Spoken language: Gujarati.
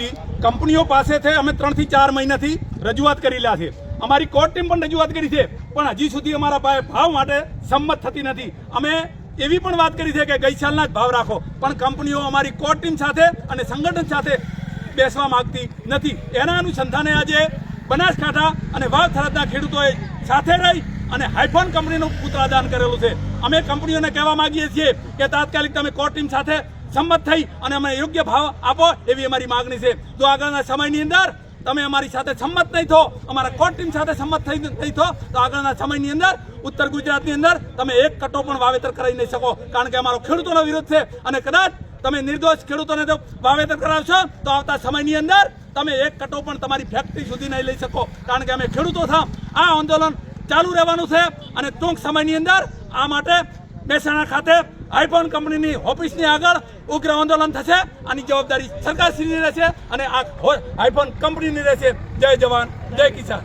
માગતી કંપનીઓ પાસેથી અમે ત્રણથી ચાર મહિનાથી રજૂઆત કરી રહ્યા છે અમારી કોર્ટ ટીમ પણ રજૂઆત કરી છે, પણ હજી સુધી અમારા પાસે ભાવ માટે સંમત થતી નથી. અમે એવી પણ વાત કરી છે કે ગઈ સાલના જ ભાવ રાખો, પણ કંપનીઓ અમારી કોર્ટ ટીમ સાથે અને સંગઠન સાથે બેસવા માંગતી નથી. એના અનુસંધાને આજે બનાસકાંઠા અને વાવ થરાદના ખેડૂતોએ સાથે રહી અને હાઇફોન કંપનીનું પુત્રાદાન કરેલું છે. અમે કંપનીઓને કહેવા માંગીએ છીએ કે તાત્કાલિક તમે કોર્ટ ટીમ સાથે સંમત થઈ અને અમને યોગ્ય ભાવ આપો એવી અમારી માગણી છે. જો આગળના સમયની અંદર તમે અમારી સાથે સંમત નહીં થો, અમારા કોર્ટ ટીમ સાથે સંમત થઈ નહીં થો, તો આગળના સમયની અંદર, ઉત્તર ગુજરાતની અંદર તમે એક કટો પણ વાવેતર કરાવી નહીં શકો. કારણ કે અમારો ખેડૂતોનો વિરોધ છે અને કદાચ તમે નિર્દોષ ખેડૂતોને જો વાવેતર કરાવશો, તો આવતા સમયની અંદર તમે એક કટો પણ તમારી ફેક્ટરી સુધી નહીં લઈ શકો. કારણ કે અમે ખેડૂતો થા. આ આંદોલન ચાલુ રહેવાનું છે અને ટૂંક સમયની અંદર આ માટે મહેસાણા ખાતે આઈફોન કંપનીની ઓફિસની આગળ ઉગ્ર આંદોલન થશે. આની જવાબદારી સરકારશ્રીની રહેશે અને આ આઈફોન કંપનીની રહેશે. જય જવાન, જય કિસાન.